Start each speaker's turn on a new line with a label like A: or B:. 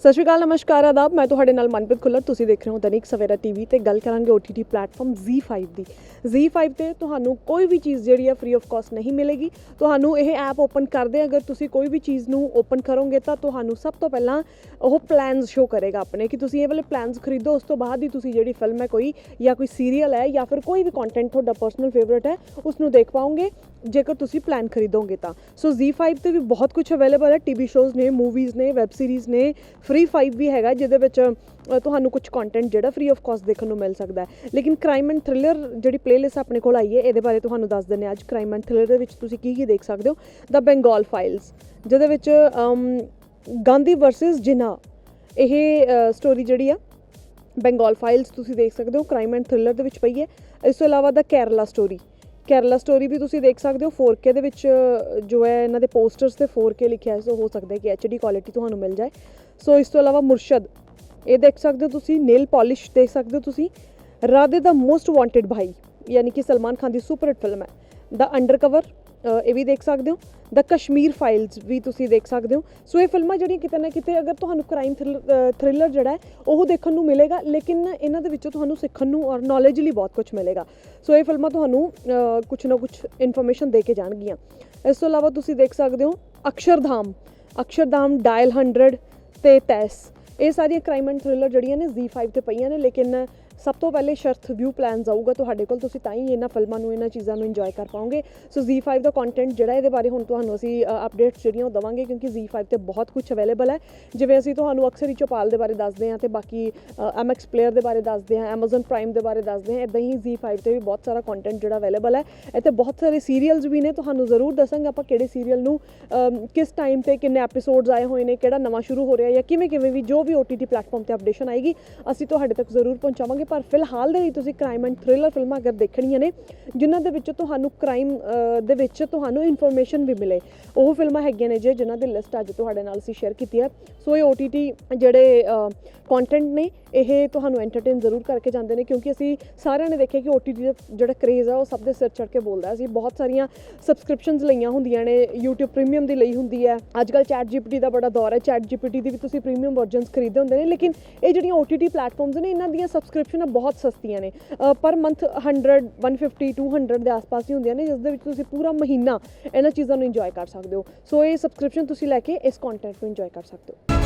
A: ਸਤਿ ਸ਼੍ਰੀ ਅਕਾਲ, ਨਮਸਕਾਰ, ਆਦਾਬ। ਮੈਂ ਤੁਹਾਡੇ ਨਾਲ ਮਨਪ੍ਰੀਤ ਖੁੱਲਰ। ਤੁਸੀਂ ਦੇਖ ਰਹੇ ਹੋ ਦੈਨਿਕ ਸਵੇਰਾ ਟੀਵੀ ਤੇ ਗੱਲ ਕਰਾਂਗੇ OTT ਪਲੇਟਫਾਰਮ Z5 ਦੀ। Z5 ਤੇ ਤੁਹਾਨੂੰ ਕੋਈ ਵੀ ਚੀਜ਼ ਜਿਹੜੀ ਹੈ ਫ੍ਰੀ ਆਫ ਕਾਸਟ ਨਹੀਂ ਮਿਲੇਗੀ। ਤੁਹਾਨੂੰ ਇਹ ਐਪ ਓਪਨ ਕਰਦੇ ਅਗਰ ਤੁਸੀਂ ਕੋਈ ਵੀ ਚੀਜ਼ ਨੂੰ ਓਪਨ ਕਰੋਗੇ ਤਾਂ ਤੁਹਾਨੂੰ ਸਭ ਤੋਂ ਪਹਿਲਾਂ ਉਹ ਪਲਾਨਸ ਸ਼ੋ ਕਰੇਗਾ ਆਪਣੇ ਕਿ ਤੁਸੀਂ ਇਹ ਵਾਲੇ ਪਲਾਨਸ ਖਰੀਦੋ, ਉਸ ਤੋਂ ਬਾਅਦ ਹੀ ਤੁਸੀਂ ਜਿਹੜੀ ਫਿਲਮ ਹੈ ਕੋਈ ਜਾਂ ਕੋਈ ਸੀਰੀਅਲ ਹੈ ਜਾਂ ਫਿਰ ਕੋਈ ਵੀ ਕੰਟੈਂਟ ਤੁਹਾਡਾ ਪਰਸਨਲ ਫੇਵਰਿਟ ਹੈ, ਉਸ ਨੂੰ ਦੇਖ ਪਾਓਗੇ, ਜੇਕਰ ਤੁਸੀਂ ਪਲਾਨ ਖਰੀਦੋਗੇ ਤਾਂ। ਸੋ Z5 ਤੇ ਵੀ ਬਹੁਤ ਕੁਝ ਅਵੇਲੇਬਲ ਹੈ। ਟੀਵੀ ਸ਼ੋਜ਼ ਨੇ ਮੂਵੀਜ਼ ਨੇ ਵੈਬ ਸੀਰੀਜ਼ ਨੇ ਫ੍ਰੀ 5 ਵੀ ਹੈਗਾ, ਜਿਹਦੇ ਵਿੱਚ ਤੁਹਾਨੂੰ ਕੁਝ ਕੰਟੈਂਟ ਜਿਹੜਾ ਫ੍ਰੀ ਆਫ ਕਾਸਟ ਦੇਖਣ ਨੂੰ ਮਿਲ ਸਕਦਾ ਹੈ। ਲੇਕਿਨ ਕ੍ਰਾਈਮ ਐਂਡ ਥ੍ਰਿਲਰ ਜਿਹੜੀ ਪਲੇਲਿਸਟ ਆਪਣੇ ਕੋਲ ਆਈ ਹੈ, ਇਹਦੇ ਬਾਰੇ ਤੁਹਾਨੂੰ ਦੱਸ ਦਿੰਦੇ ਹਾਂ ਅੱਜ। ਕ੍ਰਾਈਮ ਐਂਡ ਥ੍ਰਿਲਰ ਦੇ ਵਿੱਚ ਤੁਸੀਂ ਕੀ ਕੀ ਦੇਖ ਸਕਦੇ ਹੋ? ਦਾ ਬੰਗਾਲ ਫਾਈਲਸ ਜਿਹਦੇ ਵਿੱਚ ਗਾਂਧੀ ਵਰਸਸ ਜਿਨਾ ਇਹ ਸਟੋਰੀ ਜਿਹੜੀ ਆ ਬੰਗਾਲ ਫਾਈਲਸ ਤੁਸੀਂ ਦੇਖ ਸਕਦੇ ਹੋ ਕ੍ਰਾਈਮ ਐਂਡ ਥ੍ਰਿਲਰ ਦੇ ਵਿੱਚ ਪਈ ਹੈ। ਇਸ ਤੋਂ ਇਲਾਵਾ ਦਾ ਕੇਰਲਾ ਸਟੋਰੀ ਕੇਰਲਾ ਸਟੋਰੀ ਵੀ ਤੁਸੀਂ ਦੇਖ ਸਕਦੇ ਹੋ 4K ਦੇ ਵਿੱਚ ਜੋ ਹੈ ਇਹਨਾਂ ਦੇ ਪੋਸਟਰਸ ਤੇ 4K ਲਿਖਿਆ ਹੈ, ਸੋ ਹੋ ਸਕਦਾ ਹੈ ਕਿ HD ਕੁਆਲਿਟੀ ਤੁਹਾਨੂੰ ਮਿਲ ਜਾਏ। ਸੋ ਇਸ ਤੋਂ ਇਲਾਵਾ ਮੁਰਸ਼ਦ, ਇਹ ਦੇਖ ਸਕਦੇ ਹੋ ਤੁਸੀਂ ਨੇਲ ਪਾਲਿਸ਼ ਦੇਖ ਸਕਦੇ ਹੋ ਤੁਸੀਂ। ਰਾਧੇ ਦਾ ਮੋਸਟ ਵਾਂਟਡ ਭਾਈ, ਯਾਨੀ ਕਿ ਸਲਮਾਨ ਖਾਨ ਦੀ ਸੁਪਰ ਹਿੱਟ ਫਿਲਮ ਹੈ। ਦਾ ਅੰਡਰਕਵਰ ਇਹ ਵੀ ਦੇਖ ਸਕਦੇ ਹੋ। ਦ ਕਸ਼ਮੀਰ ਫਾਈਲਸ ਵੀ ਤੁਸੀਂ ਦੇਖ ਸਕਦੇ ਹੋ। ਸੋ ਇਹ ਫਿਲਮਾਂ ਜਿਹੜੀਆਂ ਕਿਤੇ ਨਾ ਕਿਤੇ ਅਗਰ ਤੁਹਾਨੂੰ ਕ੍ਰਾਈਮ ਥ੍ਰਿਲਰ ਜਿਹੜਾ ਹੈ ਉਹ ਦੇਖਣ ਨੂੰ ਮਿਲੇਗਾ ਲੇਕਿਨ ਇਹਨਾਂ ਦੇ ਵਿੱਚੋਂ ਤੁਹਾਨੂੰ ਸਿੱਖਣ ਨੂੰ ਔਰ ਨੌਲੇਜ ਲਈ ਬਹੁਤ ਕੁਝ ਮਿਲੇਗਾ। ਸੋ ਇਹ ਫਿਲਮਾਂ ਤੁਹਾਨੂੰ ਅ, ਕੁਛ ਨਾ ਕੁਛ ਇਨਫੋਰਮੇਸ਼ਨ ਦੇ ਕੇ ਜਾਣਗੀਆਂ। ਇਸ ਤੋਂ ਇਲਾਵਾ ਤੁਸੀਂ ਦੇਖ ਸਕਦੇ ਹੋ ਅਕਸ਼ਰਧਾਮ ਅਕਸ਼ਰਧਾਮ ਡਾਇਲ 100 ਤੇ ਤੈਸ। ਇਹ ਸਾਰੀਆਂ ਕ੍ਰਾਈਮ ਐਂਡ ਥ੍ਰਿਲਰ ਜਿਹੜੀਆਂ ਨੇ Z5 ਤੇ ਪਈਆਂ ਨੇ ਲੇਕਿਨ ਸਭ ਤੋਂ ਪਹਿਲੇ ਸ਼ਰਤ ਵਿਊ ਪਲਾਨਸ ਆਊਗਾ ਤੁਹਾਡੇ ਕੋਲ ਤੁਸੀਂ ਤਾਂ ਹੀ ਇਹਨਾਂ ਫਿਲਮਾਂ ਨੂੰ ਇਹਨਾਂ ਚੀਜ਼ਾਂ ਨੂੰ ਇੰਜੋਏ ਕਰ ਪਾਓਗੇ। ਸੋ Z5 ਦਾ ਕੰਟੈਂਟ ਜਿਹੜਾ ਇਹਦੇ ਬਾਰੇ ਹੁਣ ਤੁਹਾਨੂੰ ਅਸੀਂ ਅਪਡੇਟਸ ਜਿਹੜੀਆਂ ਉਹ ਦਵਾਂਗੇ ਕਿਉਂਕਿ Z5 ਤੇ ਬਹੁਤ ਕੁਝ ਅਵੇਲੇਬਲ ਹੈ। ਜਿਵੇਂ ਅਸੀਂ ਤੁਹਾਨੂੰ ਅਕਸਰ ਹੀ ਚੋਪਾਲ ਦੇ ਬਾਰੇ ਦੱਸਦੇ ਹਾਂ ਤੇ ਬਾਕੀ MX ਪਲੇਅਰ ਦੇ ਬਾਰੇ ਦੱਸਦੇ ਹਾਂ Amazon ਪ੍ਰਾਈਮ ਦੇ ਬਾਰੇ ਦੱਸਦੇ ਹਾਂ ਇਦਾਂ ਹੀ Z5 ਤੇ ਵੀ ਬਹੁਤ ਸਾਰਾ ਕੰਟੈਂਟ ਜਿਹੜਾ ਅਵੇਲੇਬਲ ਹੈ। ਇੱਥੇ ਬਹੁਤ ਸਾਰੇ ਸੀਰੀਅਲਸ ਵੀ ਨੇ ਤੁਹਾਨੂੰ ਜ਼ਰੂਰ ਦੱਸਾਂਗੇ ਆਪਾਂ ਕਿਹੜੇ ਸੀਰੀਅਲ ਨੂੰ ਅਮ, ਕਿਸ ਟਾਈਮ ਤੇ ਕਿੰਨੇ ਐਪੀਸੋਡਸ ਆਏ ਹੋਏ ਨੇ ਕਿਹੜਾ ਨਵਾਂ ਸ਼ੁਰੂ ਹੋ ਰਿਹਾ ਜਾਂ ਕਿਵੇਂ ਕਿਵੇਂ ਵੀ ਜੋ ਵੀ OTT ਪਲੇਟਫਾਰਮ ਤੇ ਅਪਡੇਸ਼ਨ ਆਏਗੀ ਅਸੀਂ ਤੁਹਾਡੇ ਤੱਕ ਜ਼ਰੂਰ ਪਹੁੰਚਾਵਾਂਗੇ। ਪਰ ਫਿਲਹਾਲ ਦੇ ਲਈ ਤੁਸੀਂ ਕ੍ਰਾਈਮ ਐਂਡ ਥ੍ਰਿਲਰ ਫਿਲਮਾਂ ਅਗਰ ਦੇਖਣੀਆਂ ਨੇ, ਜਿਨ੍ਹਾਂ ਦੇ ਵਿੱਚ ਤੁਹਾਨੂੰ ਕ੍ਰਾਈਮ ਦੇ ਵਿੱਚ ਤੁਹਾਨੂੰ ਇਨਫੋਰਮੇਸ਼ਨ ਵੀ ਮਿਲੇ। ਉਹ ਫਿਲਮਾਂ ਹੈਗੀਆਂ ਨੇ ਜੇ ਜਿਨ੍ਹਾਂ ਦੀ ਲਿਸਟ ਅੱਜ ਤੁਹਾਡੇ ਨਾਲ ਅਸੀਂ ਸ਼ੇਅਰ ਕੀਤੀ ਹੈ। ਸੋ ਇਹ OTT ਜਿਹੜੇ ਕੰਟੈਂਟ ਨੇ, ਇਹ ਤੁਹਾਨੂੰ ਐਂਟਰਟੇਨ ਜ਼ਰੂਰ ਕਰਕੇ ਜਾਂਦੇ ਨੇ, ਕਿਉਂਕਿ ਅਸੀਂ ਸਾਰਿਆਂ ਨੇ ਦੇਖਿਆ ਕਿ OTT ਦਾ ਜਿਹੜਾ ਕ੍ਰੇਜ਼ ਆ, ਉਹ ਸਭ ਦੇ ਸਿਰ ਚੜ ਕੇ ਬੋਲਦਾ ਅਸੀਂ ਬਹੁਤ ਸਾਰੀਆਂ ਸਬਸਕ੍ਰਿਪਸ਼ਨਸ ਲਈਆਂ ਹੁੰਦੀਆਂ ਨੇ, YouTube ਪ੍ਰੀਮੀਅਮ ਦੀ ਲਈ ਹੁੰਦੀ ਹੈ। ਅੱਜ ਕੱਲ ਚੈਟ GPT ਦਾ ਬੜਾ ਦੌਰ ਹੈ ਚੈਟ GPT ਦੀ ਵੀ ਤੁਸੀਂ ਪ੍ਰੀਮੀਅਮ ਵਰਜ਼ਨਸ ਖਰੀਦਦੇ ਹੁੰਦੇ ਨੇ, ਲੇਕਿਨ ਇਹ ਜਿਹੜੀਆਂ OTT ਪਲੇਟਫਾਰਮਸ ਨੇ, ਇਹਨਾਂ ਦੀਆਂ ਸਬਸਕ੍ਰਿਪਸ਼ਨਾਂ ਬਹੁਤ ਸਸਤੀਆਂ ਨੇ। ਪਰ ਮੰਥ 100 150 200 ਦੇ ਆਸ-ਪਾਸ ਹੀ ਹੁੰਦੀਆਂ ਨੇ, ਜਿਸ ਦੇ ਵਿੱਚ ਤੁਸੀਂ ਪੂਰਾ ਮਹੀਨਾ ਇਹਨਾਂ ਚੀਜ਼ਾਂ ਨੂੰ ਇੰਜੋਏ ਕਰ ਸਕਦੇ ਹੋ। ਸੋ ਇਹ ਸਬਸਕ੍ਰਿਪਸ਼ਨ ਤੁਸੀਂ ਲੈ ਕੇ ਇਸ ਕੰਟੈਂਟ ਨੂੰ ਇੰਜੋਏ ਕਰ ਸਕਦੇ ਹੋ।